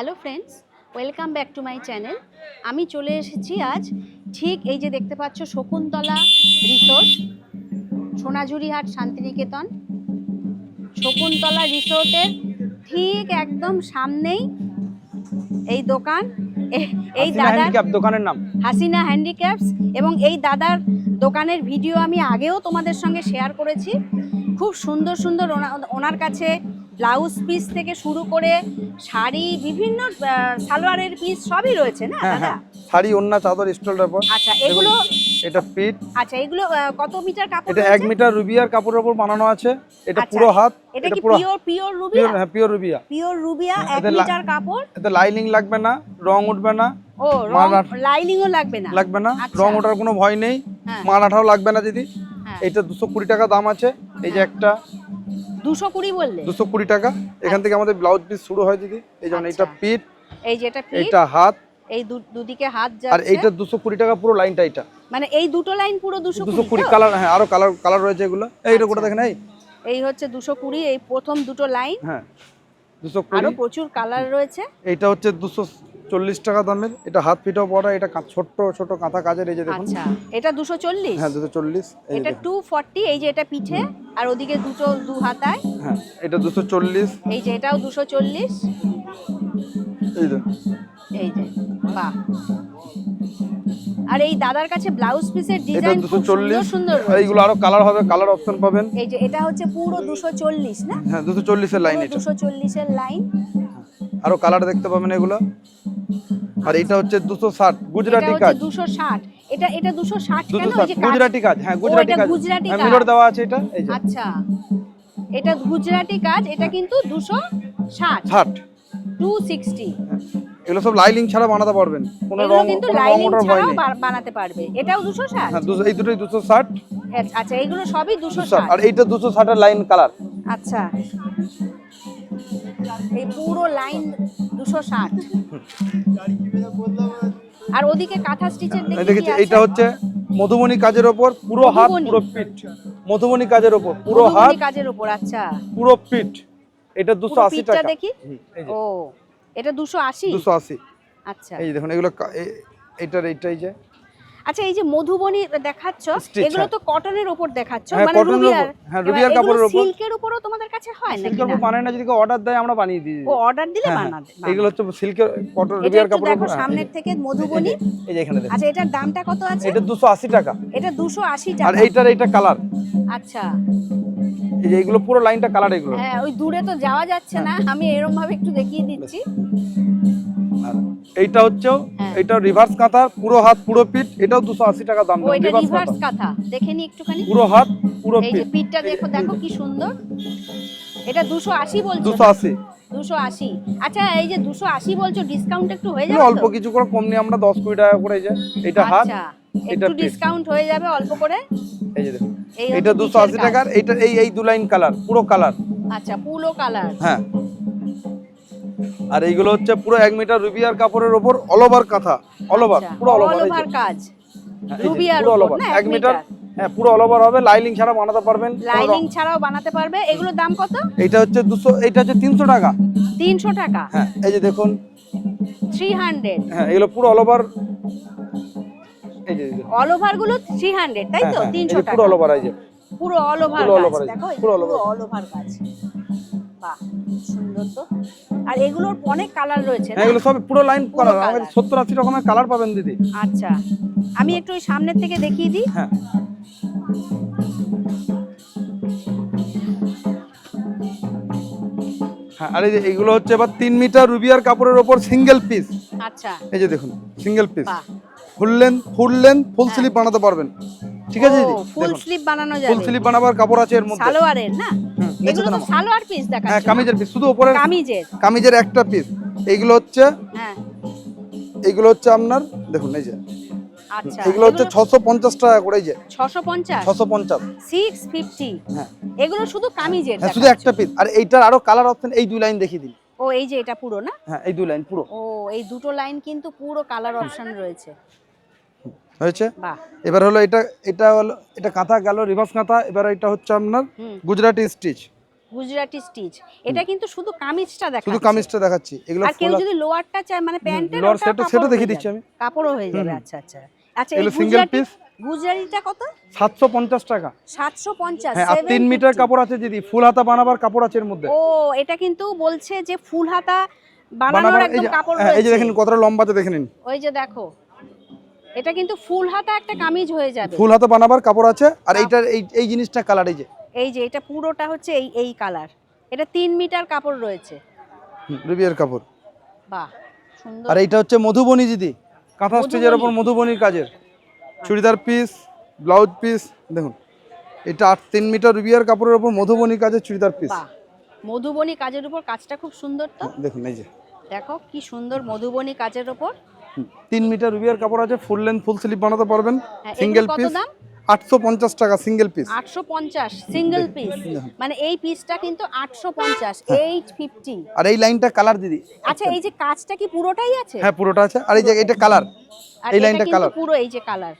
Hello friends welcome back to my channel আমি চলে এসেছি আজ ঠিক এই যে দেখতে পাচ্ছ শকুন্তলা রিসোর্ট সোনাঝুরিহাট শান্তিনিকেতন। শকুন্তলা রিসোর্টের ঠিক একদম সামনেই এই দোকান। এই দাদার দোকানের নাম। হাসিনা হ্যান্ডিক্রাফটস এবং এই দাদার দোকানের ভিডিও আমি আগেও তোমাদের সঙ্গে শেয়ার করেছি। খুব সুন্দর সুন্দর ওনা- ওনার কাছে ব্লাউজ পিস থেকে শুরু করে শাড়ি বিভিন্ন সালোয়ারের পিস সবই রয়েছে না হ্যাঁ দাদা? হ্যাঁ। শাড়ি ওন্না চাদর স্টলের উপর আচ্ছা এগুলো এটা পিট আচ্ছা এগুলো কত মিটার কাপড় এটা এক রয়েছে? মিটার রুবিয়ার কাপড়ের উপর বানানো আছে। এটা আচ্ছা, পুরো হাত এটা এটা কি পিওর পিওর রুবিয়া? পিওর হ্যাঁ পিওর রুবিয়া। পিওর রুবিয়া হ্যাঁ, এক এতে লা- মিটার কাপড়? এতে লাইনিং লাগবে না রং উঠবে না। ও রং লাইনিংও লাগবে না? লাগবে না আচ্ছা। রং ওঠার কোনো ভয় নেই। হ্যাঁ। আঠাও লাগবে না দিদি। হ্যাঁ। এটা দুশো কুড়ি টাকা দাম আছে। এই যে একটা দুশো কুড়ি বললে? দুশো কুড়ি টাকা। এখান থেকে আমাদের ব্লাউজ পিস শুরু হয় দিদি। এই যেমন আচ্ছা। এটা পিট এই যে এটা হাত। এই দু- দুদিকে হাত আর এইটা দুশো কুড়ি টাকা পুরো লাইনটা এটা মানে এই দুটো লাইন পুরো দুশো দুশো কুড়ি কুড়ি কালার হ্যাঁ আরও কালার কালার রয়েছে এগুলো। এইটা গোটা আচ্ছা। দেখেন এই। এই হচ্ছে দুশো কুড়ি এই প্রথম দুটো লাইন। হ্যাঁ দুশো আরও কুড়ি। প্রচুর কালার রয়েছে। এইটা হচ্ছে দুশো চল্লিশ টাকা দামের এটা হাত ফিটাও পড়া এটা ছোট্ট ছোট কাঁথা কাজের এই যে দেখুন। আচ্ছা এটা দুশো চল্লিশ? হ্যাঁ দুশো চল্লিশ এটা। টু ফর্টি এই যে এটা পিঠে আর ওদিকে দুটো দু হাতায়? হ্যাঁ এটা দুশো চল্লিশ। এই যে এটাও দুশো চল্লিশ। এই যে এই যে বাহ। আর এই দাদার কাছে ব্লাউজ পিসের ডিজাইন খুব সুন্দর চল্লিশ। সুন্দর এইগুলো আরও কালার হবে কালার অপশন পাবেন। এই যে এটা হচ্ছে পুরো দুশো চল্লিশ না? হ্যাঁ দুশো চল্লিশের লাইন এটা। দুশো চল্লিশের লাইন আরও কালার দেখতে পাবেন এগুলো। আর এটা হচ্ছে দুশো ষাট গুজরাটি কাজ। দুশো ষাট। এটা এটা দুশো ষাট কেন? দুশো ষাট গুজরাটি কাজ হ্যাঁ গুজরাটি এটা কাজ। গুজরাটি হ্যাঁ। দেওয়া আছে এটা এই যে। আচ্ছা। এটা গুজরাটি কাজ এটা কিন্তু দুশো ষাট। ষাট। Two sixty. এগুলো সব লাইলিং ছাড়া বানাতে পারবেন। কোনো রং কিন্তু নেই। বা- বানাতে পারবে। এটাও দুশো ষাট? হ্যাঁ দুশো এই দুটোই দুশো ষাট। আচ্ছা এগুলো সবই দুশো দুশো ষাট। ষাট। আর এইটা দুশো ষাটের লাইন কালার আচ্ছা। এই পুরো লাইন দুশো ষাট। আর ওদিকে কাঁথা স্টিচের দেখেছি এইটা হচ্ছে মধুবনী কাজের ওপর পুরো হাত। পুরো পিঠ। মধুবনী কাজের ওপর পুরো হাত কাজের ওপর আচ্ছা। পুরো পিঠ। এটা দুশো পুরো আশি পিঠটা টাকা। দেখি? ও এটা দুশো আশি? দুশো আশি। আচ্ছা। এই দেখুন এগুলো কা- এ- এইটার এইটাই যে। আচ্ছা এই যে মধুবনী দেখাচ্ছ এগুলো হ্যাঁ। তো কটনের উপর দেখাচ্ছ হ্যাঁ, মানে রুবিয়ার। হ্যাঁ, রুবিয়ার কাপড়ের উপর। সিল্কের উপরও তোমাদের কাছে হয় নাকি সিল্কের না? উপর বানায় না যদি অর্ডার দেয় আমরা বানিয়ে দিই ও অর্ডার দিলে হ্যাঁ, বানাবে। এগুলো হচ্ছে সিল্কের কটন রুবিয়ার কাপড়ের উপর সামনের থেকে মধুবনী। এই যে- এখানে আচ্ছা এটার দামটা কত আছে? এটা দুশো আশি টাকা। এটা দুশো আশি আর টাকা। এইটার এইটা কালার আচ্ছা। এই এগুলো পুরো লাইনটা কালার এগুলো। হ্যাঁ ওই দূরে তো যাওয়া যাচ্ছে না। আমি এরকম ভাবে একটু দেখিয়ে দিচ্ছি। এইটা হচ্ছে হ্যাঁ। এটা রিভার্স কাঁথা পুরো হাত পুরো পিঠ এটাও দুশো আশি টাকা দাম। রিভার্স কাঁথা। দেখে নি একটুখানি। পুরো হাত পুরো পিঠ। পিঠটা দেখো দেখো কি সুন্দর। এটা দুশো আশি বলছো দুশো আশি। দুশো আশি। আচ্ছা এই যে দুশো আশি বলছো ডিসকাউন্ট একটু হয়ে যাবে অল্প কিছু করে কম নিয়ে আমরা দশ কুড়ি টাকা করে যে এটা হাত আচ্ছা একটু ডিসকাউন্ট হয়ে যাবে অল্প করে? এই যে দেখুন এটা দুশো আশি টাকার এই এই দু লাইন কালার পুরো কালার আচ্ছা পুলো কালার হ্যাঁ। আর এইগুলো হচ্ছে পুরো এক মিটার রুবিয়ার কাপড়ের ওপর all over kantha all over পুরো অল ওভার কাজ। হ্যাঁ, রুবিয়ার পুরো অল ওভার এক মিটার হ্যাঁ পুরো অল ওভার হবে লাইলিং ছাড়া বানাতে পারবেন লাইনিং ছাড়াও বানাতে পারবে এগুলোর দাম কত? এইটা হচ্ছে দুশো এইটা হচ্ছে তিনশো টাকা। তিনশো টাকা? হ্যাঁ এই যে দেখুন। থ্রি হান্ড্রেড হ্যাঁ এগুলো পুরো অল ওভার এই যে অল ওভারগুলো থ্রি হান্ড্রেড তাই হ্যাঁ, তো? হ্যাঁ, এই তিনশো যে টাকা। পুরো অল ওভার এই যে। পুরো অল ওভার কাজ দেখো পুরো অল ওভার কাজ। বাহ সুন্দর তো। আর এগুলোর অনেক কালার রয়েছে হ্যাঁ এগুলো সব পুরো লাইন কালার। কাছে সত্তর আশি রকমের কালার পাবেন দিদি। আচ্ছা আমি একটু ওই সামনের থেকে দেখিয়ে দিই। হ্যাঁ। হ্যাঁ আর এই যে এইগুলো হচ্ছে এবার তিন মিটার রুবিয়ার কাপড়ের ওপর সিঙ্গেল পিস আচ্ছা। এই যে দেখুন সিঙ্গেল পিস বাহ। Full length full length full sleeve বানাতে পারবেন। ঠিক আছে দিদি? ফুল স্লিপ বানানো ফুল স্লিপ বানাবার কাপড় আছে এর মধ্যে। সালোয়ারের না? এগুলো তো সালোয়ার পিস হ্যাঁ কামিজের পিস শুধু উপরে কামিজের। কামিজের একটা পিস এইগুলো হচ্ছে হ্যাঁ। এইগুলো হচ্ছে আপনার দেখুন এই যে। আচ্ছা এগুলো হচ্ছে ছশো পঞ্চাশ টাকা করে যে। ছশো পঞ্চাশ? ছশো পঞ্চাশ। সিক্স ফিফটি হ্যাঁ। এগুলো শুধু কামিজের হ্যাঁ শুধু একটা পিস আর এইটার আরও কালার অপশন এই দুই লাইন দেখিয়ে দিন। ও এই যে এটা পুরো না? হ্যাঁ এই দুই লাইন পুরো। ও এই দুটো লাইন কিন্তু পুরো কালার অপশন রয়েছে। হয়েছে? এবার হলো এটা এটা হলো এটা কাঁথা গেল রিভার্স কাঁথা এবার এটা হচ্ছে আপনার গুজরাটি স্টিচ গুজরাটি স্টিচ এটা কিন্তু শুধু কামিজটা দেখা শুধু কামিজটা দেখাচ্ছি। এগুলো আর কেউ যদি লোয়ারটা চায় মানে প্যান্টের lower সেটা- সেটা দেখিয়ে দিচ্ছি আমি। কাপড়ও হয়ে যাবে। হুম, হুম। আচ্ছা আচ্ছা। আচ্ছা এগুলো গুজরাটিটা কত? টাকা। হ্যাঁ মিটার কাপড় আছে দিদি ফুল হাতা বানাবার কাপড় আছে এর মধ্যে। ও এটা কিন্তু বলছে যে ফুল হাতা বানানোর বানাবার একদম কাপড় হ্যাঁ, এই যে দেখেন কতটা লম্বাতে দেখে নিন। ওই যে দেখো। এটা কিন্তু ফুল হাতা একটা কামিজ হয়ে যাবে। ফুল হাতা বানাবার কাপড় আছে আর এইটার এই এই জিনিসটা কালার এই যে। এই যে এটা পুরোটা হচ্ছে এই এই কালার এটা তিন মিটার কাপড় রয়েছে। রুবিয়ার কাপড়। বাহ সুন্দর। আর এইটা হচ্ছে মধুবনী দিদি। কাঁথা স্টেজের ওপর মধুবনী। মধুবনীর কাজের। চুড়িদার পিস ব্লাউজ পিস দেখুন। এটা আট তিন মিটার রুবিয়ার কাপড়ের ওপর মধুবনী কাজের চুড়িদার পিস মধুবনী কাজের উপর কাজটা খুব সুন্দর তো? দেখুন এই যে। দেখো কি সুন্দর মধুবনী কাজের উপর হুম, তিন মিটার রুবিয়ার কাপড় আছে ফুল লেন্থ ফুল স্লিপ বানাতে পারবেন। হ্যাঁ, সিঙ্গেল পিস আটশো পঞ্চাশ টাকা সিঙ্গেল পিস আটশো পঞ্চাশ সিঙ্গেল পিস মানে এই পিসটা কিন্তু আটশো পঞ্চাশ হ্যাঁ। এইট ফিফটি আর এই লাইনটা কালার দিদি আচ্ছা এই যে কাজটা কি পুরোটাই আছে? হ্যাঁ পুরোটা আছে। আর এই যে এটা কালার এই লাইনটা কালার পুরো এই যে কালার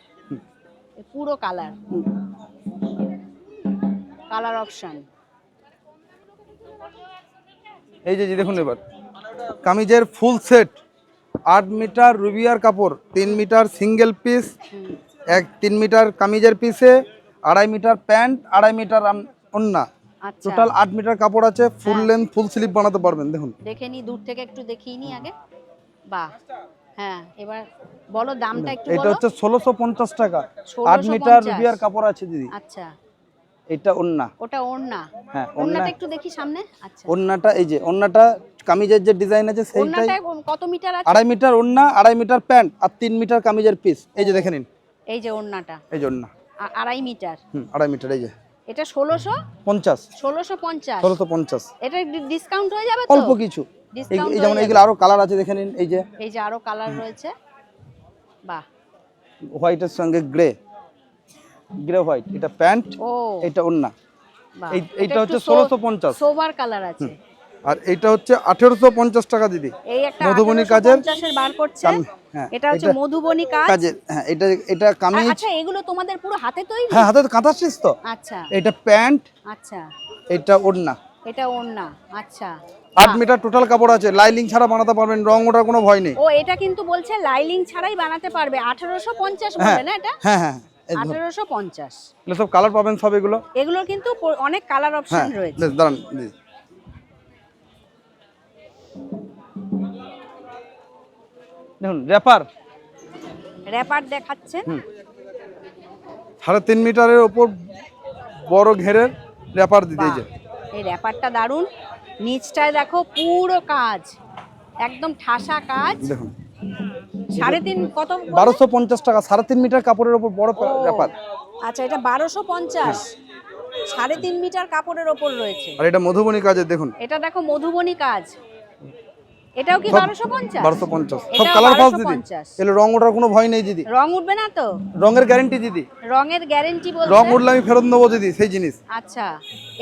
পুরো কালার কালার অপশন এই যে দেখুন এবার। কামিজের ফুল সেট আট মিটার রুবিয়ার কাপড় তিন মিটার সিঙ্গেল পিস এক তিন মিটার কামিজের পিসে আড়াই মিটার প্যান্ট আড়াই মিটার আম- ওন্না। আচ্ছা। টোটাল আট মিটার কাপড় আছে ফুল লেন্থ ফুল স্লিপ বানাতে পারবেন দেখুন। দেখে নি দূর থেকে একটু দেখিয়ে নি আগে। বাহ। হ্যাঁ এবার বলো দামটা একটু এটা হচ্ছে ষোলোশো পঞ্চাশ টাকা। আট মিটার রুবিয়ার কাপড় আছে দিদি। আচ্ছা। এটা ওন্না। ওটা ওড়না হ্যাঁ ওন্না ওড়নাটা একটু দেখি সামনে। আচ্ছা। ওন্নাটা এই যে ওন্নাটা কামিজের যে ডিজাইন আছে সেইটাই কত মিটার আছে? আড়াই মিটার ওন্না আড়াই মিটার প্যান্ট আর তিন মিটার কামিজের পিস এই যে দেখে নিন। এই যে ওড়নাটা এই যে ওন্না। আড়াই মিটার। হুম আড়াই মিটার এই যে। এটা ষোলোশো? পঞ্চাশ। ষোলোশো পঞ্চাশ। ষোলোশো পঞ্চাস এটা ডিসকাউন্ট হয়ে যাবে অল্প কিছু। এই যেমন এইগুলো আরও কালার আছে দেখে নিন এই যে। এই যে আরও কালার রয়েছে। বাহ। হোয়াইটের সঙ্গে গ্রে গ্রে হোয়াইট এটা প্যান্ট এটা ওন্না এইটা হচ্ছে ষোলোশো পঞ্চাশ। সোবার কালার আছে। আর এইটা হচ্ছে আঠেরোশো পঞ্চাশ টাকা দিদি। মধুবনী কাজের বার করছে। হ্যাঁ, এটা হচ্ছে মধুবনী কাজ। হ্যাঁ এটা এটা কামিজ। আচ্ছা এগুলো তোমাদের পুরো হাতে তৈরি? হ্যাঁ হাতে কাঁথা স্টিচ তো। আচ্ছা। এটা প্যান্ট আচ্ছা। এটা ওড়না। এটা ওড়না আচ্ছা। আট মিটার টোটাল কাপড় আছে লাইলিং ছাড়া বানাতে পারবেন রং ওঠার কোনো ভয় নেই। ও এটা কিন্তু বলছে লাইলিং ছাড়াই বানাতে পারবে আঠারোশো পঞ্চাশ হ্যাঁ না এটা? হ্যাঁ হ্যাঁ। আঠারোশো পঞ্চাশ। এগুলো সব কালার পাবেন সব এগুলো? এগুলোর কিন্তু অনেক কালার হ্যাঁ অপশন রয়েছে দাঁড়ান দেখুন র্যাপার র্যাপার দেখাচ্ছেন। সাড়ে তিন মিটারের ওপর বড় ঘেরের র্যাপার দিদি এই র্যাপারটা দারুণ নিচটায় দেখো পুরো কাজ। একদম ঠাসা কাজ। দেখুন। সাড়ে তিন কত বারোশো পঞ্চাশ টাকা সাড়ে তিন মিটার কাপড়ের ওপর বড় ও, র্যাপার আচ্ছা এটা বারোশো পঞ্চাশ। সাড়ে তিন মিটার কাপড়ের ওপর রয়েছে। আর এটা মধুবনী কাজের দেখুন। এটা দেখো মধুবনী কাজ। এটাও কি সব বারোশো পঞ্চাশ? বারোশো পঞ্চাশ। সব কালার পাস দিদি। 1250 রং ওঠার কোনো ভয় নেই দিদি। রং উঠবে না তো? রঙের গ্যারেন্টি দিদি। রঙের গ্যারেন্টি বলছে রং উঠলে আমি ফেরত নেব দিদি সেই জিনিস। আচ্ছা।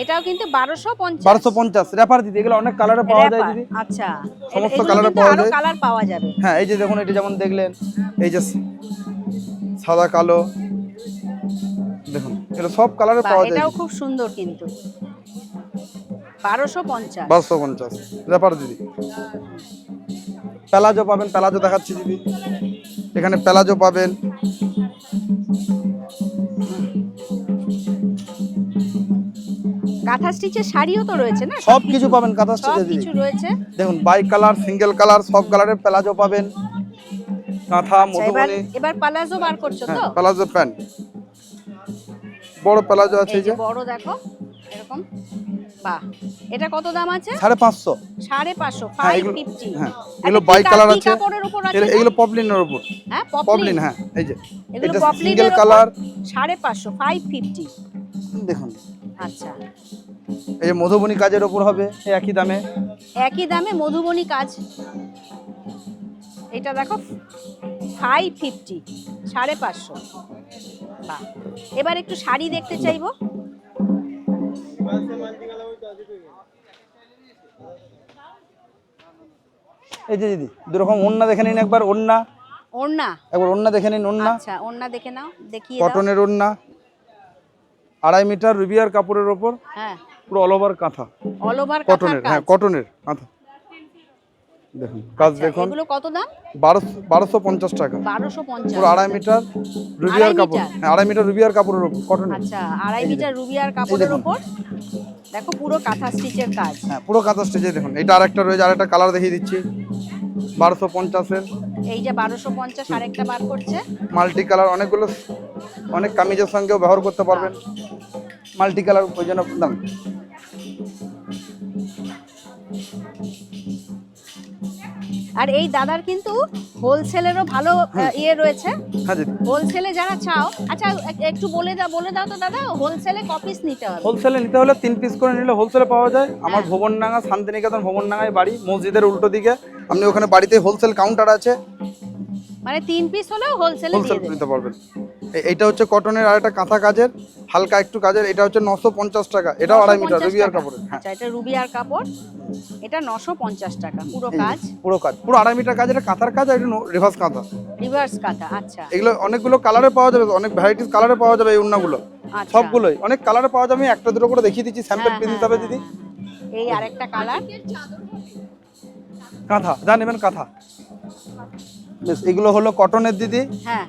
এটাও কিন্তু বারোশো পঞ্চাশ। বারোশো পঞ্চাশ। র্যাপার দিদি এগুলো অনেক কালারে পাওয়া যায় দিদি। আচ্ছা। সমস্ত কালারে পাওয়া যায়। কালার পাওয়া যাবে। হ্যাঁ এই যে দেখুন এটা যেমন দেখলেন এই যে সাদা কালো দেখুন এগুলো সব কালারে পাওয়া যায়। এটাও খুব সুন্দর কিন্তু। বারোশো পঞ্চাশ। বারোশো পঞ্চাশ। র্যাপার দিদি। প্যালাজো পাবেন প্যালাজো দেখাচ্ছি দিদি। এখানে প্যালাজো পাবেন। কাঁথা স্টিচের শাড়িও তো রয়েছে না? সব কিছু পাবেন কাঁথা সব স্টিচে দিদি। কিছু রয়েছে। দেখুন বাইক কালার সিঙ্গেল কালার সব কালারের প্যালাজো পাবেন। কাঁথা আচ্ছা, এবার মধুবনী। এবার পালাজো বার করছ তো? Palazzo pant. বড় প্যালাজো আছে এই যে বড় দেখো। এরকম? বাহ। এটা কত দাম আছে? সাড়ে পাঁচশো। সাড়ে পাঁচশো হ্যাঁ ফাইভ এগুলো হ্যাঁ এগুলো বাইক কালার আছে? কাপড়ের উপর আছে এগুলো- পপলিনের ওপর হ্যাঁ পপলিন হ্যাঁ এই যে। এগুলো এটা সিঙ্গেল কালার সাড়ে পাঁচশো ফাইভ ফিফটি দেখুন। আচ্ছা। এই যে মধুবনী কাজের ওপর হবে একই দামে। একই দামে মধুবনী কাজ। এটা দেখো ফাইভ ফিফটি সাড়ে পাঁচশো। বাহ। এবার একটু শাড়ি দেখতে চাইব। এই যে দিদি দুরকম ওন্না দেখে নিন একবার ওন্না ওড়না? একবার ওন্না দেখে নিন ওন্না আচ্ছা ওড়না দেখে নাও দেখিয়ে দাও। কটনের ওন্না আড়াই মিটার রুবিয়ার কাপড়ের ওপর হ্যাঁ। পুরো all over kantha. All over কটনের হ্যাঁ কটনের কাঁথা। দেখুন কাজ আচ্ছা, দেখুন। এগুলো কত দাম? বারোশো বারোশো পঞ্চাশ টাকা। বারোশো পঞ্চাশ। পুরো আড়াই মিটার রুবিয়ার কাপড়। হ্যাঁ আড়াই মিটার রুবিয়ার কাপড়ের উপর কটনের আচ্ছা আড়াই মিটার রুবিয়ার কাপড়ের। ওপর? দেখো পুরো কাঁথা স্টিচের কাজ। হ্যাঁ পুরো কাঁথা স্টেজে দেখুন। এটা আরেকটা রয়েছে আরেকটা কালার দেখিয়ে দিচ্ছি। বারোশো পঞ্চাশের। এই যে বারোশো পঞ্চাশ আরেকটা বার করছে। মাল্টি কালার অনেকগুলো অনেক কামিজের সঙ্গেও ব্যবহার করতে পারবেন। মাল্টি কালার ওই জন্য দাম। আর এই দাদার কিন্তু হোলসেলেরও ভালো ইয়ে রয়েছে। হোলসেলে যারা চাও আচ্ছা একটু বলে দাও বলে দাও তো দাদা হোলসেলে কপিস নিতে হবে? হোলসেলে নিতে হলে তিন পিস করে নিলে হোলসেলে পাওয়া যায়। আমার হ্যাঁ। ভবনডাঙ্গা শান্তিনিকেতন ভবনডাঙ্গায় বাড়ি মসজিদের উল্টো দিকে। আপনি ওখানে বাড়িতে হোলসেল কাউন্টার আছে। মানে তিন পিস হলেও হোলসেলে হোলসেল নিতে পারবেন। এ- এইটা হচ্ছে কটনের আর একটা কাঁথা কাজের হালকা একটু কাজের এটা হচ্ছে নশো পঞ্চাশ টাকা এটাও আড়াই মিটার 950 রুবিয়ার। কাপড়ের হ্যাঁ। আচ্ছা এটা রুবিয়ার কাপড় এটা নশো পঞ্চাশ টাকা পুরো কাজ? পুরো কাজ পুরো আড়াই মিটার কাজ এটা কাঁথার কাজ আর এটা রিভার্স কাঁথা। রিভার্স কাঁথা আচ্ছা। এগুলো অনেকগুলো কালারে পাওয়া যাবে অনেক ভ্যারাইটিস কালারে পাওয়া যাবে এই উন্নাগুলো। আচ্ছা। সবগুলোই অনেক কালারে পাওয়া যাবে আমি একটা দুটো করে দেখিয়ে দিচ্ছি স্যাম্পল হ্যাঁ, পিস হিসাবে হ্যাঁ, দিদি। এই আরেকটা কালার কাঁথা যা নেবেন কাঁথা। এগুলো হলো কটনের দিদি। হ্যাঁ।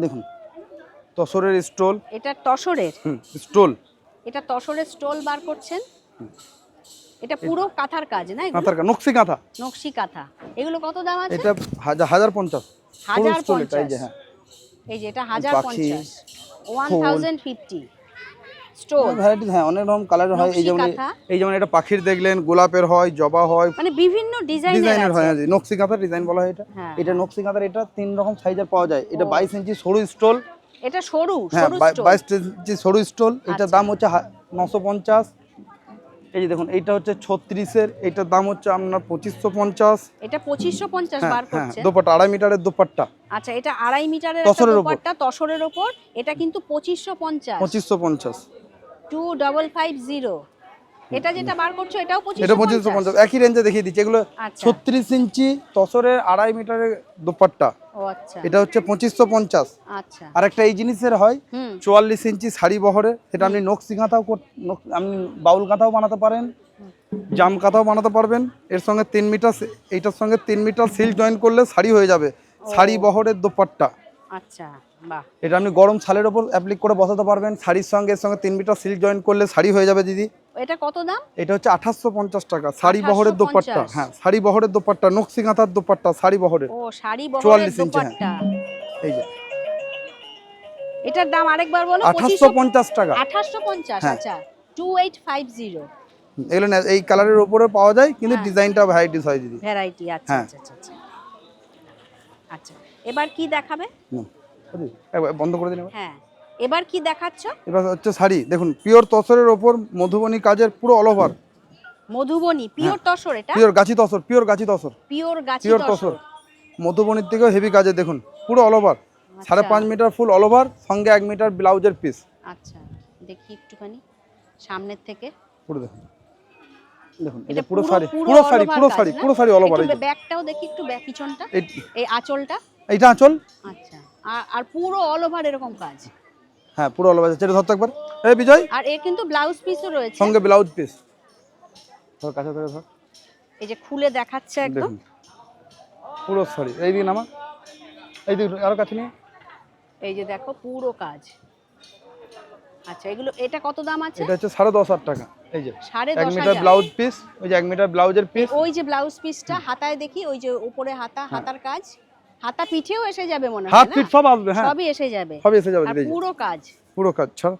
দেখুন তসরের স্টোল। এটা তসরের? স্টোল। এটা তসরের স্টোল বার করছেন? এটা পুরো কাঁথার কাজ না কাঁথার কা- নকশি কাঁথা। নকশি কাঁথা। এগুলো কত দাম আছে? এটা হাজার পঞ্চাশ। হাজার পঞ্চাশ। হ্যাঁ। এই যে এটা হাজার পঞ্চাশ। ওয়ান। Thousand fifty. ভ্যারাইটিস হ্যাঁ অনেক রকম হয়। এই যেমন এই যেমন এটা পাখির দেখলেন গোলাপের হয় জবা হয়। মানে বিভিন্ন ডিজাইনের হয় আছে। হ্যাঁ, নকশি কাঁথার ডিজাইন বলা হয় এটা। হ্যাঁ, এটা নকশি কাঁথার এটা তিন রকম সাইজের পাওয়া যায়। এটা বাইশ ইঞ্চি সরু স্টোল এটা সরু হ্যাঁ বাইশ ইঞ্চি সরু স্টোল এটার আচ্ছা। দাম হচ্ছে নশো পঞ্চাশ। এই যে দেখুন এইটা হচ্ছে ছত্রিশের। এইটার দাম হচ্ছে আপনার পঁচিশশো পঞ্চাশ। এটা পঁচিশশো পঞ্চাশ হ্যাঁ বার হ্যাঁ করছে। দোপাট্টা আড়াই মিটারের দোপাট্টা। আচ্ছা এটা আড়াই মিটারের। দোপাট্টা তসরের ওপর। এটা কিন্তু পঁচিশশো পঞ্চাশ। পঁচিশশো পঞ্চাশ। টু ডবল ফাইভ জিরো এটা যেটা বার করছ এটাও এটা পঁচিশশো পঞ্চাশ। একই রেঞ্জে দেখিয়ে দিচ্ছি। এগুলো আচ্ছা। ছত্রিশ ইঞ্চি তসরের আড়াই মিটারের দোপাট্টা। আচ্ছা। এটা হচ্ছে পঁচিশশো পঞ্চাশ। আচ্ছা। আর একটা এই জিনিসের হয় চুয়াল্লিশ ইঞ্চি শাড়ি বহরে সেটা আপনি নকশি কাঁথাও আপনি বাউল কাঁথাও বানাতে পারেন জাম কাঁথাও বানাতে পারবেন। এর সঙ্গে তিন মিটার এইটার সঙ্গে তিন মিটার সিল জয়েন করলে শাড়ি হয়ে যাবে। শাড়ি বহরের দোপাট্টা। আচ্ছা বাহ। এটা আপনি গরম শালের ওপর অ্যাপ্লিক করে বসাতে পারবেন। শাড়ির সঙ্গে এর সঙ্গে তিন মিটার সিল জয়েন করলে শাড়ি হয়ে যাবে দিদি। এটা কত দাম? এটা হচ্ছে আঠাশশো পঞ্চাশ টাকা। শাড়ি বহরের দোপাট্টা হ্যাঁ শাড়ি বহরের দোপাট্টা নকশি কাঁথার দোপাট্টা শাড়ি বহরের। ও শাড়ি বহরের 44 ইঞ্চি, হ্যাঁ। এই যে। এটার দাম আরেকবার বলো আঠাশশো পঞ্চাশ টাকা। আঠাশশো পঞ্চাশ হ্যাঁ। আচ্ছা। Two eight five zero. এগুলো না- এই কালারের ওপরে পাওয়া যায় কিন্তু হ্যাঁ। ডিজাইনটা ভ্যারাইটিস হয় দিদি। ভ্যারাইটি আচ্ছা। আচ্ছা আচ্ছা আচ্ছা। আচ্ছা। এবার কি দেখাবে। বন্ধ করে দিন। হ্যাঁ এবার কি দেখাচ্ছ? এবার হচ্ছে শাড়ি। দেখুন পিওর তসরের ওপর মধুবনী কাজের পুরো all over Madhubani pure tussar এটা? পিওর গাছি তসর পিওর গাছি তসর। পিওর গাছি পিওর তসর। মধুবনীর থেকেও হেভি কাজে দেখুন পুরো অল ওভার সাড়ে আচ্ছা। পাঁচ মিটার ফুল অল ওভার সঙ্গে এক মিটার ব্লাউজের পিস আচ্ছা দেখি একটুখানি সামনের থেকে। পুরো দেখুন। দেখুন এটা পুরো শাড়ি পুরো শাড়ি পুরো শাড়ি পুরো শাড়ি অল ওভার ব্যাকটাও দেখি একটু ব্যাক পিছনটা এই আঁচলটা। এইটা আঁচল? আচ্ছা। আর- পুরো অল ওভার এরকম কাজ? হ্যাঁ পুরো অল ওভার সেটা ধরতে একবার। এই বিজয়? আর এর কিন্তু ব্লাউজ পিসও রয়েছে। সঙ্গে ব্লাউজ পিস ধর কাছে ধরে ধর। এই যে খুলে দেখাচ্ছে একদম। পুরো শাড়ি এই দিন আমার। এই দিন আরও কাছে নিয়ে এই যে দেখো পুরো কাজ। আচ্ছা এগুলো এটা কত দাম আছে? এটা হচ্ছে সাড়ে দশ হাজার টাকা। এই যে সাড়ে এক মিটার ব্লাউজ পিস ওই যে এক মিটার ব্লাউজের পিস ওই যে ব্লাউজ পিসটা হাতায় দেখি ওই যে উপরে হাতা হ্যাঁ। হাতার কাজ। হাতা পিঠেও এসে যাবে মনে হয় না? ফিট সব আসবে হ্যাঁ। সবই এসে যাবে। সবই এসে যাবে আর পুরো কাজ। পুরো কাজ ছাড়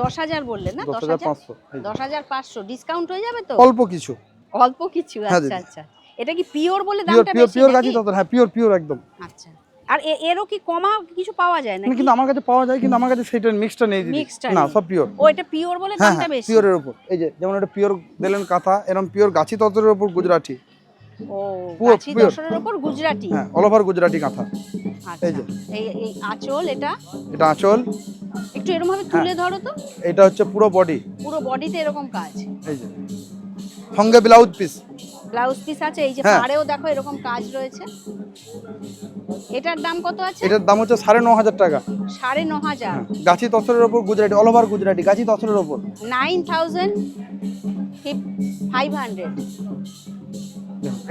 দশ হাজার না? দশ হাজার পাঁচশো দশ হাজার পাঁচশো। ডিসকাউন্ট হয়ে যাবে তো? অল্প কিছু। অল্প কিছু হ্যাঁ, আচ্ছা আচ্ছা। এটা কি পিওর বলে দামটা পিওর পিওর গাছি তত হ্যাঁ পিওর পিওর একদম। আচ্ছা। আর এরও কি কমা কিছু পাওয়া যায় না, কিন্তু আমার কাছে পাওয়া যায় কিন্তু আমার কাছে সেটা মিক্সটা নেই না। সব পিওর ও এটা পিওর বলে হ্যাঁ দামটা হ্যাঁ বেশি? পিওরের উপর। এই যে যেমন এটা পিওর দিলেন কাঁথা এরকম পিওর গাছি তত্ত্বের উপর গুজরাটি। ও গাছি pure। উপর গুজরাটি। হ্যাঁ অল ওভার গুজরাটি কাঁথা আচ্ছা এই যে। এই এই আঁচল এটা? এটা আঁচল। একটু এরকম ভাবে তুলে ধরো তো। এটা হচ্ছে পুরো বডি পুরো বডিতে এরকম কাজ। এই যে। সঙ্গে ব্লাউজ পিস ব্লাউজ পিস আছে এই যে হ্যাঁ। পাড়েও দেখো এরকম কাজ রয়েছে। এটার দাম কত আছে? এটার দাম হচ্ছে সাড়ে ন হাজার টাকা। সাড়ে ন হাজার। গাছি তসরের ওপর গুজরাটি অল ওভার গুজরাটি গাছি তসরের ওপর। নাইন থাউজেন্ড ফাইভ হান্ড্রেড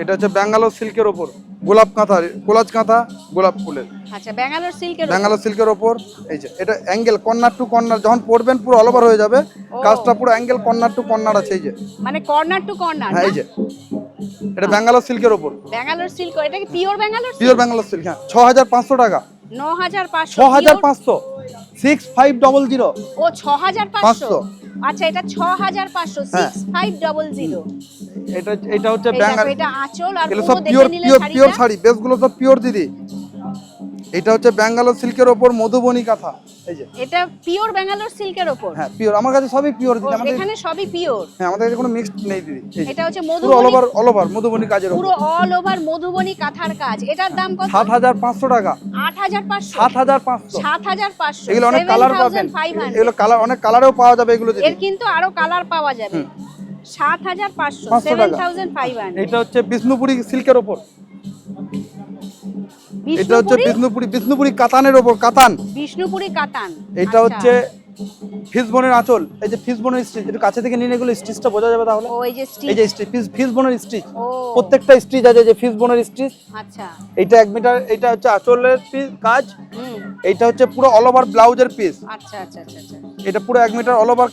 এটা হচ্ছে ব্যাঙ্গালোর সিল্কের ওপর গোলাপ কাঁথা কোলাজ কাঁথা গোলাপ ফুলের। আচ্ছা ব্যাঙ্গালোর সিল্কের ব্যাঙ্গালোর সিল্কের ওপর এই যে এটা অ্যাঙ্গেল কর্নার টু কর্নার যখন পড়বেন পুরো অল ওভার হয়ে যাবে কাজটা পুরো অ্যাঙ্গেল কর্নার টু কর্নার আছে এই যে। মানে কর্নার টু কর্নার হ্যাঁ এই যে এটা ব্যাঙ্গালোর সিল্কের ওপর। ব্যাঙ্গালোর সিল্ক এটা কি pure Bangalore pure Bangalore silk হ্যাঁ ছ হাজার পাঁচশো টাকা। ন হাজার ছ পাঁচশো হাজার পাঁচশো সিক্স ফাইভ ডবল জিরো ও ছ হাজার পাঁচশো? পাঁচশো। আচ্ছা এটা ছ হাজার পাঁচশো হ্যাঁ। সিক্স ফাইভ ডবল জিরো এটা এটা হচ্ছে ব্যাঙ্গাল এটা আঁচল আর পুরো দেখে পিওর নিলে পিওর পিওর শাড়িটা শাড়ি বেসগুলো সব পিওর দিদি। এটা হচ্ছে ব্যাঙ্গালোর সিল্কের ওপর মধুবনী কাঁথা এই যে। এটা পিওর ব্যাঙ্গালোর সিল্কের ওপর? হ্যাঁ পিওর। আমার কাছে সবই পিওর দিদি। আমাদের এখানে সবই পিওর? হ্যাঁ আমাদের কাছে কোনো মিক্সড নেই দিদি। এটা হচ্ছে পুরো all over all over Madhubani কাজের পুরো অল ওভার মধুবনী কাঁথার কাজ। এটার দাম কত? সাত হাজার পাঁচশো টাকা। আট হাজার পাঁচশো। সাত হাজার পাঁচশো। সাত হাজার পাঁচশো। এগুলো অনেক কালার পাবেন। এগুলো কালার অনেক কালারেও পাওয়া যাবে এগুলো এর কিন্তু আরও কালার পাওয়া যাবে। সাত হাজার পাঁচশো। সেভেন থাউজেন্ড ফাইভ হান্ড্রেড এটা হচ্ছে বিষ্ণুপুরি সিল্কের ওপর। এটা হচ্ছে বিষ্ণুপুরি? বিষ্ণুপুরি কাতানের ওপর কাতান। বিষ্ণুপুরি কাতান এটা আচ্ছা। হচ্ছে ফিসবনের আঁচল। এই যে ফিসবনের স্টিচ একটু কাছে থেকে নিয়ে এগুলো স্টিচটা বোঝা যাবে তাহলে? ও এই যে স্টিচ। এই যে স্টিচ ফিসবনের স্টিচ। প্রত্যেকটা স্টিচ আছে যে ফিসবনের স্টিচ। আচ্ছা। এটা এক মিটার এটা হচ্ছে আঁচলের পিস কাজ। হুম। এইটা হচ্ছে পুরো অল ওভার ব্লাউজের পিস আচ্ছা আচ্ছা আচ্ছা এটা পুরো এক মিটার অল ওভার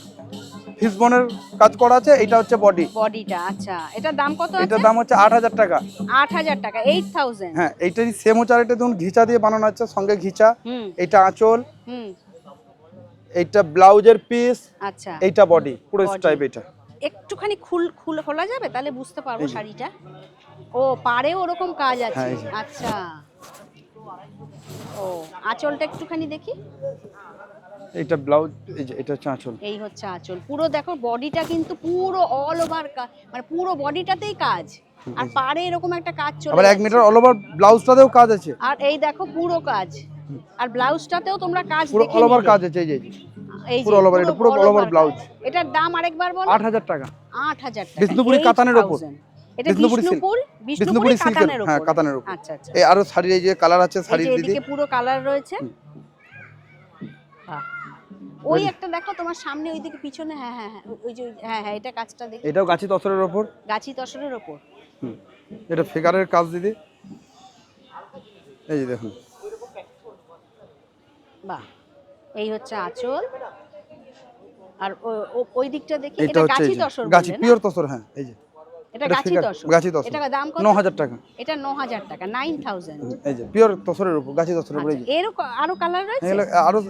ফিসবনের কাজ করা আছে এটা হচ্ছে বডি বডিটা আচ্ছা। এটার দাম কত আছে? এটার দাম হচ্ছে আট হাজার টাকা। আট হাজার টাকা এইট থাউজেন্ড হ্যাঁ এইটারই সেম হচ্ছে আর এটা দেখুন ঘিচা দিয়ে বানানো আছে সঙ্গে ঘিচা। হুম। এটা আঁচল। হুম। এইটা ব্লাউজের পিস আচ্ছা। এইটা বডি পুরো। স্টাইপ এটা। একটুখানি খুল খুল খোলা যাবে? তাহলে বুঝতে পারব শাড়িটা। ও পাড়েও ওরকম কাজ আছে। হ্যাঁ। আচ্ছা। ও আঁচলটা একটুখানি দেখি। এইটা ব্লাউজ এই যে এটা হচ্ছে আঁচল। এই হচ্ছে আঁচল। পুরো দেখো বডিটা কিন্তু পুরো অল ওভার মানে পুরো বডিটাতেই কাজ। আর পাড়ে এরকম একটা কাজ চলে আবার এক যাচ্ছে। মিটার অল ওভার ব্লাউজটাতেও কাজ আছে। আর এই দেখো পুরো কাজ। আর ব্লাউজটাতেও তোমরা কাজ পুরো অল ওভার কাজ আছে এই যে এই পুরো all over, এটা পুরো over কাজ। blouse। এটার দাম আরেকবার বলো। আট হাজার টাকা। আট হাজার টাকা। বিষ্ণুপুরি কাতানের। 8,000 এটা বিষ্ণুপুরি। বিষ্ণুপুর কাতানের হ্যাঁ কাতানের উপর আচ্ছা আচ্ছা। এই আরও শাড়ির এই যে কালার আছে শাড়ির দিদি এদিকে পুরো কালার রয়েছে। ওই একটা দেখো তোমার সামনে ওইদিকে পিছনে হ্যাঁ হ্যাঁ হ্যাঁ ওই যে হ্যাঁ হ্যাঁ এটা কাজটা দেখি। এটাও গাছি তসরের ওপর? গাছি তসরের ওপর। হুম। এটা ফিগারের কাজ দিদি? এই যে দেখুন। বাহ এই হচ্ছে আঁচল। আর ওই দিকটা দেখি এটা গাছি তসর গাছি পিওর তসর হ্যাঁ এই যে। এটা গাছি তসর। গাছি তসর। এটা দাম কত? ন হাজার টাকা। এটা ন হাজার টাকা নাইন থাউজেন্ড এই যে পিওর তসরের উপর গাছি তসরের উপর এই যে। এরও আরও কালার রয়েছে? আরও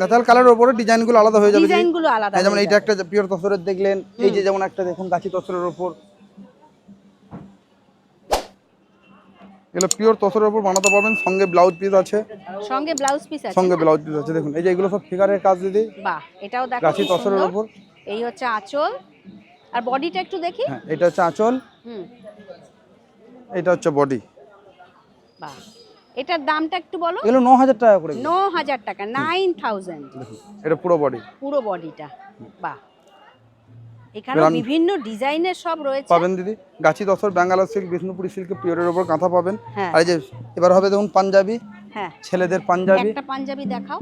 নেতাল কালারের উপরে ডিজাইনগুলো আলাদা হয়ে যাবে দিদি। ডিজাইনগুলো আলাদা যেমন এইটা। একটা পিওর তসরের দেখলেন এই যে যেমন একটা দেখুন গাছি তসরের উপর। এগুলো পিওর তসরের উপর বানাতে পারবেন সঙ্গে ব্লাউজ পিস আছে। সঙ্গে ব্লাউজ পিস আছে। সঙ্গে ব্লাউজ পিস আছে দেখুন এই যে এগুলো সব ফিগারের কাজ দিদি। বাহ এটাও দেখো গাছি কি তসরের উপর। এই হচ্ছে আঁচল। আর বডিটা একটু দেখি। হ্যাঁ এটা হচ্ছে আঁচল। হুম। এটা হচ্ছে বডি বাহ। এটার দামটা একটু বলো? এগুলো ন হাজার টাকা করে ন হাজার টাকা নাইন থাউজেন্ড। দেখুন এটা পুরো বডি? পুরো বডিটা বাহ। এখানে বিভিন্ন ডিজাইনের সব রয়েছে। পাবেন দিদি গাছি তসর ব্যাঙ্গালোর সিল্ক বিষ্ণুপুরি সিল্ক পিওরের উপর কাঁথা পাবেন। হ্যাঁ। আর এই যে এবার হবে দেখুন পাঞ্জাবি হ্যাঁ। ছেলেদের পাঞ্জাবি। একটা পাঞ্জাবি দেখাও।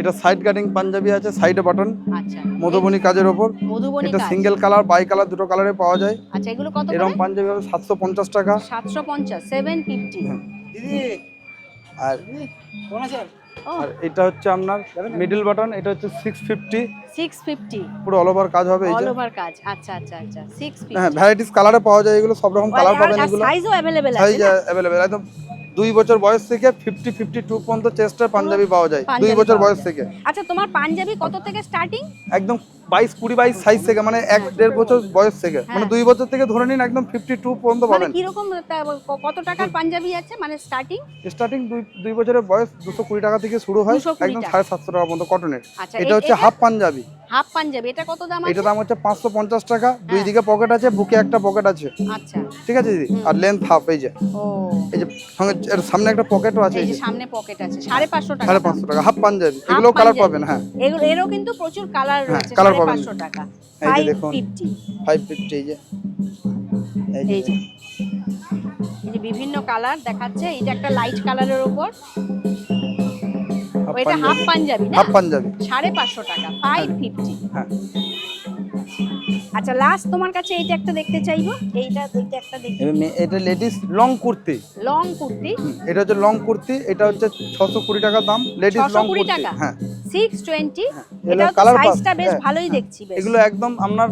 এটা সাইড কাটিং পাঞ্জাবি আছে সাইডে বাটন আচ্ছা। মধুবনী কাজের ওপর। মধুবনী এটা সিঙ্গেল কালার বাই কালার দুটো কালারে পাওয়া যায়। আচ্ছা এগুলো কত এরকম পাঞ্জাবি হবে সাতশো পঞ্চাশ টাকা। সাতশো পঞ্চাশ সেভেন ফিফটি আর আর এটা হচ্ছে আপনার মিডল বাটন এটা হচ্ছে সিক্স ফিফটি সিক্স ফিফটি পুরো অল ওভার কাজ হবে এই অল ওভার কাজ আচ্ছা আচ্ছা আচ্ছা সিক্স হ্যাঁ ভ্যারাইটিস কালারে পাওয়া যায় এগুলো সব রকম কালার পাবেন এগুলো। সাইজও অ্যাভেলেবেল আছে সাইজ? অ্যাভেলেবেল একদম দুই বছর বয়স থেকে ফিফটি ফিফটি টু পর্যন্ত চেস্টের পাঞ্জাবি পাওয়া যায় দুই বছর বয়স থেকে। আচ্ছা তোমার পাঞ্জাবি কত থেকে স্টার্টিং একদম বাইশ কুড়ি বাইশ সাইজ থেকে মানে এক দেড় বছর বয়স থেকে মানে দুই বছর থেকে ধরে নিন একদম ফিফটি টু পর্যন্ত হ্যাঁ। মানে পাবেন। কীরকম কত টাকার পাঞ্জাবি আছে? মানে স্টার্টিং স্টার্টিং দুই দুই বছরের বয়স দুশো কুড়ি টাকা থেকে শুরু হয় একদম সাড়ে সাতশো টাকা পর্যন্ত কটনের আচ্ছা, এটা হচ্ছে হাফ পাঞ্জাবি। হাফ পাঞ্জাবি। এটা কত দাম এটা দাম হচ্ছে পাঁচশো পঞ্চাশ টাকা দুই হ্যাঁ। দিকে পকেট আছে বুকে একটা পকেট আছে। আচ্ছা। ঠিক আছে দিদি? আর লেন্থ হাফ এই যে। এই যে সঙ্গে এর সামনে একটা পকেটও আছে এই যে সামনে পকেট আছে সাড়ে পাঁচশো টাকা। সাড়ে পাঁচশো টাকা হাফ পাঞ্জাবি। এগুলো কালার পাবেন হ্যাঁ। এগুলো এরও কিন্তু প্রচুর কালার রয়েছে পাবেন। পাঁচশো টাকা এই যে দেখুন। ফিফটি ফাইভ ফিফটি এই যে এই যে এই যে এই যে বিভিন্ন কালার দেখাচ্ছে এটা একটা লাইট কালারের উপর ও, এটা হাফ পাঞ্জাবি। না? হাফ পাঞ্জাবি। সাড়ে পাঁচশো টাকা ফাইভ ফিফটি হ্যাঁ। আচ্ছা লাস্ট তোমার কাছে এইটা একটা দেখতে চাইব? এইটা এইটা একটা দেখি এটা ladies long kurti. Long kurti? এটা হচ্ছে লং কুর্তি এটা হচ্ছে ছশো কুড়ি টাকা দাম। লেডিস 620 লং কুর্তি টাকা? হ্যাঁ। সিক্স টোয়েন্টি এগুলো এটা তো colour সাইজটা বেশ হ্যাঁ, ভালোই হ্যাঁ। দেখছি বেশ। এগুলো একদম আপনার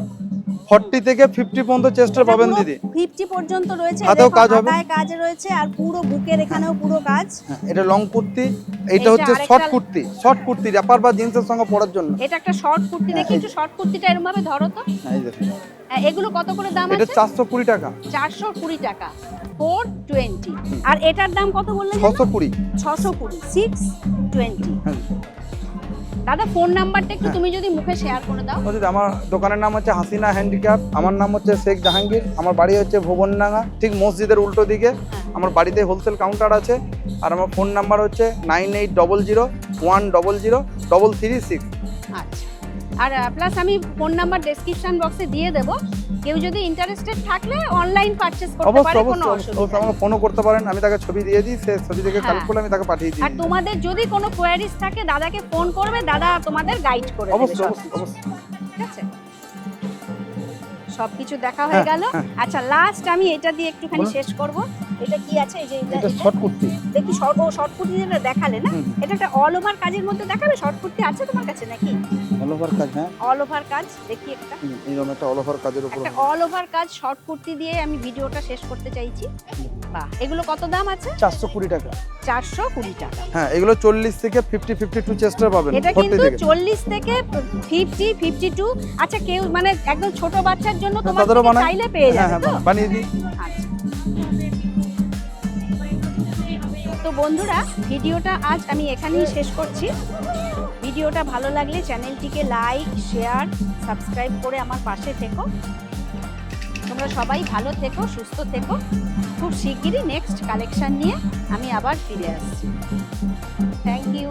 ফর্টি থেকে ফিফটি পর্যন্ত চেস্টার পাবেন দিদি। ফিফটি পর্যন্ত রয়েছে হাতেও কাজ হবে। কাজ রয়েছে আর পুরো বুকের এখানেও পুরো কাজ। হ্যাঁ, এটা লং কুর্তি এটা হচ্ছে short kurti short kurti wrapper বা জিন্সের সঙ্গে পরার জন্য। এটা একটা শর্ট কুর্তি দেখি হ্যাঁ, একটু শর্ট কুর্তিটা এরকম ভাবে ধরো তো। হ্যাঁ, এগুলো কত করে দাম আছে? এটা 420 টাকা। 420 টাকা। 420 আর এটার দাম কত বললেন 620 620 620 দাদা ফোন নাম্বারটা একটু তুমি যদি মুখে শেয়ার করে দাও। বলছি, আমার দোকানের নাম হচ্ছে হাসিনা হ্যান্ডিক্যাপ আমার নাম হচ্ছে শেখ জাহাঙ্গীর আমার বাড়ি হচ্ছে ভুবনডাঙ্গা ঠিক মসজিদের উল্টো দিকে। আমার বাড়িতে হোলসেল কাউন্টার আছে আর আমার ফোন নাম্বার হচ্ছে nine eight double zero one double zero double three six আচ্ছা। আর প্লাস আমি ফোন নাম্বার ডেসক্রিপশন বক্সে দিয়ে দেব। কেউ যদি ইন্টারেস্টেড থাকলে অনলাইন পারচেজ করতে পারে কোনো অসুবিধা নেই। আমাকে ফোনও করতে পারেন আমি তাকে ছবি দিয়ে দিই সে ছবি থেকে হ্যাঁ। কালেক্ট করলে আমি তাকে পাঠিয়ে দিই। আর তোমাদের যদি কোনো কোয়ারিজ থাকে দাদাকে ফোন করবে দাদা তোমাদের গাইড করে দেবে অবশ্যই অবশ্যই ঠিক আছে? সবকিছু দেখা হয়ে গেল। হ্যাঁ। আচ্ছা লাস্ট আমি এটা দিয়ে একটুখানি শেষ করব। এটা কি আছে? এই যে এটা? শর্ট কুর্তি। দেখি শর্ট ও শর্ট কুর্তি যেটা দেখালে না এটা একটা অল ওভার কাজের মধ্যে দেখাবে? শর্ট কুর্তি আছে তোমার কাছে নাকি? অল ওভার কাজ হ্যাঁ। অল ওভার কাজ দেখি একটা। হুম, এইরকম একটা অল ওভার কাজের উপর একটা অল ওভার কাজ শর্ট কুর্তি দিয়ে আমি ভিডিওটা শেষ করতে চাইছি। বাহ এগুলো কত দাম আছে? চারশো কুড়ি টাকা। চারশো কুড়ি টাকা। হ্যাঁ এগুলো চল্লিশ থেকে ফিফটি ফিফটি টু চেষ্টা পাবেন এটা কিন্তু থেকে। চল্লিশ থেকে ফিফটি ফিফটি টু আচ্ছা কেউ মানে একদম ছোট বাচ্চার জন্য তোমার তাদেরও চাইলে পেয়ে হ্যাঁ যাবে হ্যাঁ বানিয়ে দিই। আচ্ছা। তো বন্ধুরা, ভিডিওটা আজ আমি এখানেই শেষ করছি। ভিডিওটা ভালো লাগলে চ্যানেলটিকে লাইক, শেয়ার, সাবস্ক্রাইব করে আমার পাশে থেকো। তোমরা সবাই ভালো থেকো, সুস্থ থেকো। খুব শিগগিরই নেক্সট কালেকশান নিয়ে আমি আবার ফিরে আসছি। Thank you